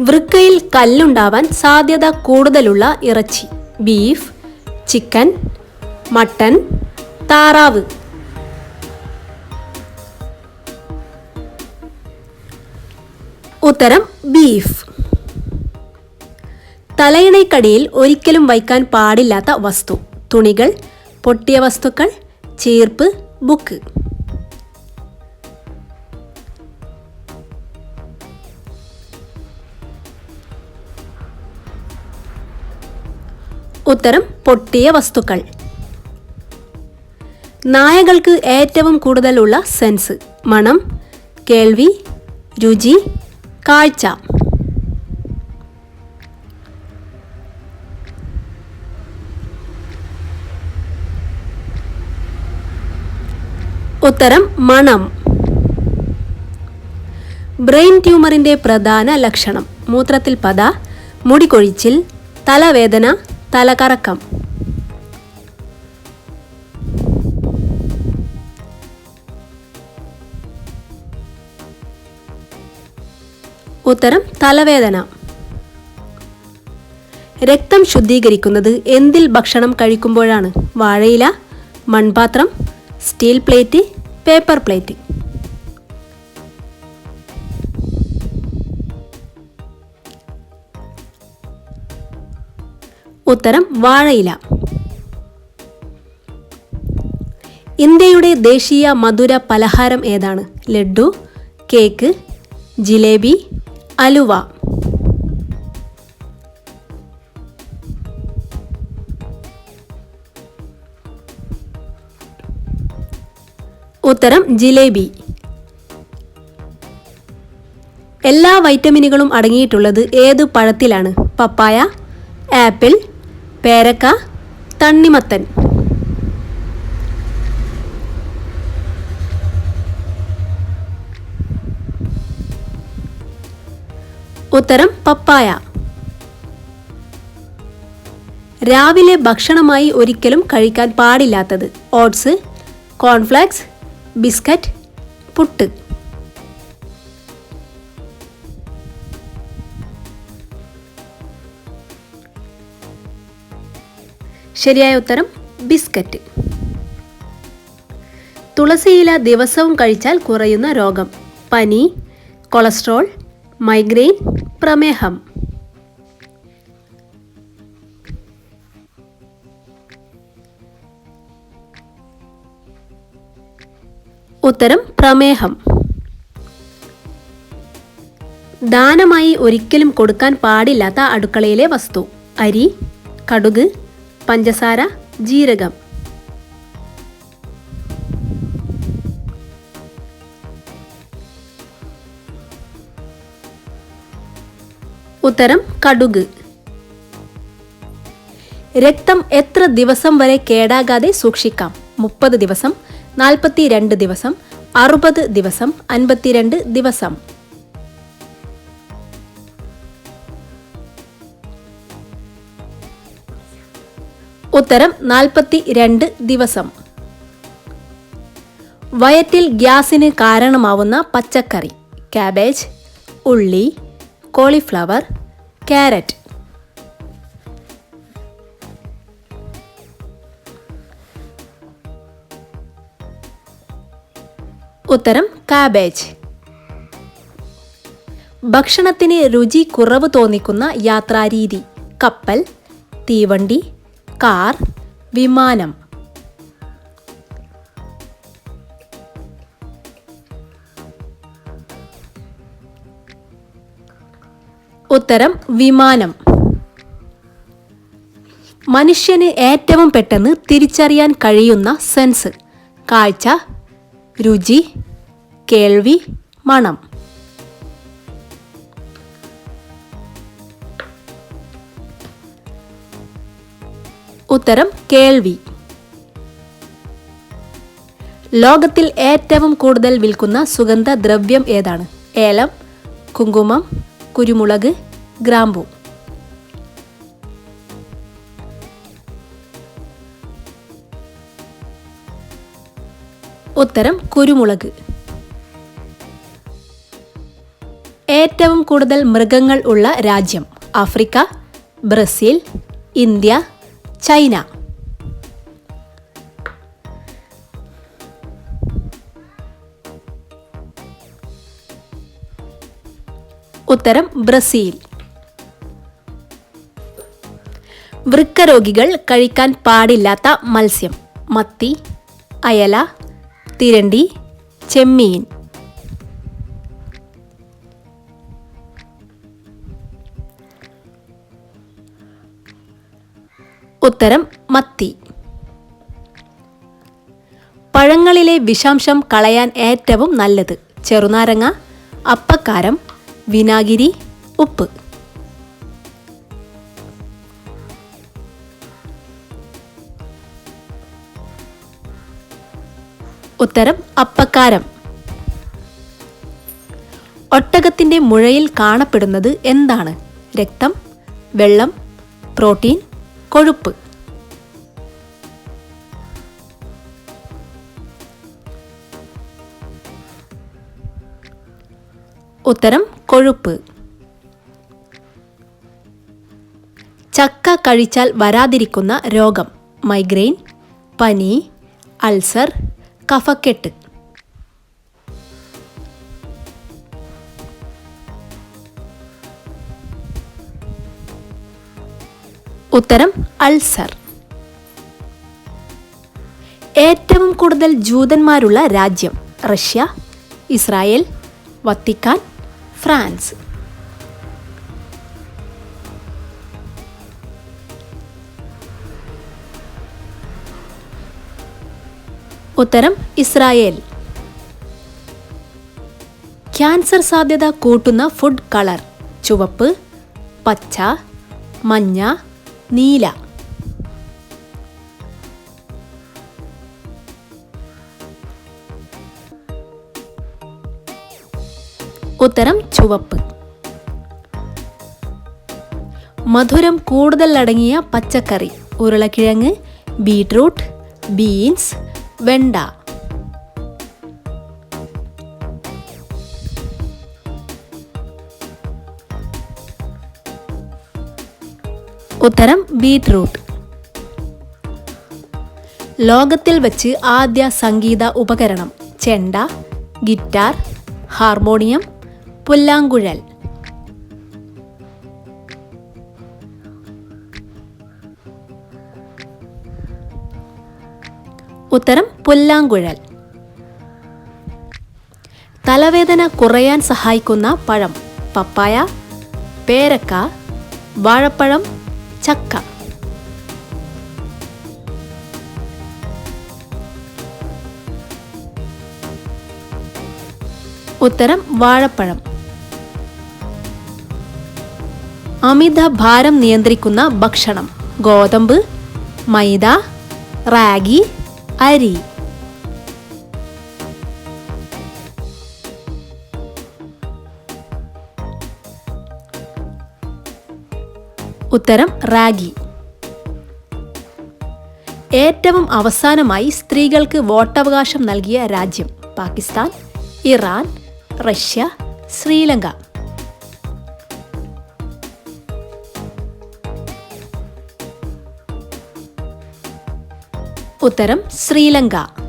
വൃക്കയിൽ കല്ലുണ്ടാവാൻ സാധ്യത കൂടുതലുള്ള ഇറച്ചി. ബീഫ് ചിക്കൻ മട്ടൻ താറാവ്. ഉത്തരം ബീഫ്. തലയിണക്കടിയിൽ ഒരിക്കലും വയ്ക്കാൻ പാടില്ലാത്ത വസ്തു. തുണികൾ പൊട്ടിയ വസ്തുക്കൾ ചീർപ്പ് ബുക്ക്. ഉത്തരം പൊട്ടിയ വസ്തുക്കൾ. നായകൾക്ക് ഏറ്റവും കൂടുതലുള്ള സെൻസ് മണം കേൾവി രുചി കാഴ്ച. ഉത്തരം മണം. ബ്രെയിൻ ട്യൂമറിന്റെ പ്രധാന ലക്ഷണം മൂത്രത്തിൽ പത മുടികൊഴിച്ചിൽ തലവേദന തലകറക്കം. ഉത്തരം തലവേദന. രക്തം ശുദ്ധീകരിക്കുന്നത് എന്തിൽ ഭക്ഷണം കഴിക്കുമ്പോഴാണ്? വാഴയില മൺപാത്രം സ്റ്റീൽ പ്ലേറ്റ് പേപ്പർ പ്ലേറ്റ്. ഉത്തരം വാഴയില. ഇന്ത്യയുടെ ദേശീയ മധുര പലഹാരം ഏതാണ്? ലഡു കേക്ക് ജിലേബി അലുവ. ഉത്തരം ജിലേബി. എല്ലാ വൈറ്റമിനുകളും അടങ്ങിയിട്ടുള്ളത് ഏത് പഴത്തിലാണ്? പപ്പായ ആപ്പിൾ പേരക്ക തണ്ണിമത്തൻ. ഉത്തരം പപ്പായ. രാവിലെ ഭക്ഷണമായി ഒരിക്കലും കഴിക്കാൻ പാടില്ലാത്തത്. Oats cornflakes biscuit puttu. ശരിയായ ഉത്തരം ബിസ്ക്കറ്റ്. തുളസിയില ദിവസവും കഴിച്ചാൽ കുറയുന്ന രോഗം. പനി കൊളസ്ട്രോൾ മൈഗ്രെയിൻ പ്രമേഹം. ഉത്തരം പ്രമേഹം. ദാനമായി ഒരിക്കലും കൊടുക്കാൻ പാടില്ലാത്ത അടുക്കളയിലെ വസ്തു. അരി കടുക് പഞ്ചസാര ജീരകം. ഉത്തരം കടുക്. രക്തം എത്ര ദിവസം വരെ കേടാകാതെ സൂക്ഷിക്കാം? മുപ്പത് ദിവസം നാൽപ്പത്തി ദിവസം അറുപത് ദിവസം അൻപത്തിരണ്ട് ദിവസം. ഉത്തരം നാൽപ്പത്തി രണ്ട് ദിവസം. വയറ്റിൽ ഗ്യാസിന് കാരണമാവുന്ന പച്ചക്കറി കാബേജ് ഉള്ളി കോളിഫ്ലവർ ക്യാരറ്റ് ഉത്തരം കാബേജ് ഭക്ഷണത്തിന് രുചി കുറവ് തോന്നിക്കുന്ന യാത്രാരീതി കപ്പൽ തീവണ്ടി കാർ വിമാനം. ഉത്തരം വിമാനം. മനുഷ്യന് ഏറ്റവും പെട്ടെന്ന് തിരിച്ചറിയാൻ കഴിയുന്ന സെൻസ്. കാഴ്ച രുചി കേൾവി മണം. ഉത്തരം കേൾവി. ലോകത്തിൽ ഏറ്റവും കൂടുതൽ വിൽക്കുന്ന സുഗന്ധ ദ്രവ്യം ഏതാണ്? ഏലം കുങ്കുമം കുരുമുളക് ഗ്രാമ്പു. ഉത്തരം കുരുമുളക്. ഏറ്റവും കൂടുതൽ മൃഗങ്ങൾ ഉള്ള രാജ്യം ആഫ്രിക്ക ബ്രസീൽ ഇന്ത്യ ചൈന. ഉത്തരം ബ്രസീൽ. വൃക്കരോഗികൾ കഴിക്കാൻ പാടില്ലാത്ത മത്സ്യം. മത്തി അയല തിരണ്ടി ചെമ്മീൻ. ഉത്തരം മത്തി. പഴങ്ങളിലെ വിഷാംശം കളയാൻ ഏറ്റവും നല്ലത് ചെറുനാരങ്ങ അപ്പക്കാരം വിനാഗിരി ഉപ്പ്. ഉത്തരം അപ്പക്കാരം. ഒട്ടകത്തിന്റെ മുഴയിൽ കാണപ്പെടുന്നത് എന്താണ്? രക്തം വെള്ളം പ്രോട്ടീൻ കൊഴുപ്പ്. ഉത്തരം കൊഴുപ്പ്. ചക്ക കഴിച്ചാൽ വരാതിരിക്കുന്ന രോഗം. മൈഗ്രെയിൻ പനി അൾസർ കഫക്കെട്ട്. ഉത്തരം അൾസർ. ഏറ്റവും കൂടുതൽ ജൂതന്മാരുള്ള രാജ്യം റഷ്യ ഇസ്രായേൽ വത്തിക്കാൻ ഫ്രാൻസ്. ഉത്തരം ഇസ്രായേൽ. ക്യാൻസർ സാധ്യത കൂട്ടുന്ന ഫുഡ് കളർ ചുവപ്പ് പച്ച മഞ്ഞ നീല. ഉത്തരം ചുവപ്പ്. മധുരം കൂടുതൽ അടങ്ങിയ പച്ചക്കറി. ഉരുളക്കിഴങ്ങ് ബീട്രൂട്ട് ബീൻസ് വെണ്ട. ഉത്തരം ബീട്രൂട്ട് ലോകത്തിൽ വച്ച് ആദ്യ സംഗീത ഉപകരണം ചെണ്ട ഗിറ്റാർ ഹാർമോണിയം പുല്ലാങ്കുഴൽ. ഉത്തരം പുല്ലാങ്കുഴൽ. തലവേദന കുറയാൻ സഹായിക്കുന്ന പഴം പപ്പായ പേരക്ക വാഴപ്പഴം ചക്ക. ഉത്തരം വാഴപ്പഴം. അമിത ഭാരം നിയന്ത്രിക്കുന്ന ഭക്ഷണം. ഗോതമ്പ് മൈദ റാഗി അരി. ഉത്തരം റാഗി. ഏറ്റവും അവസാനമായി സ്ത്രീകൾക്ക് വോട്ടവകാശം നൽകിയ രാജ്യം പാകിസ്ഥാൻ ഇറാൻ റഷ്യ ശ്രീലങ്ക. ഉത്തരം ശ്രീലങ്ക.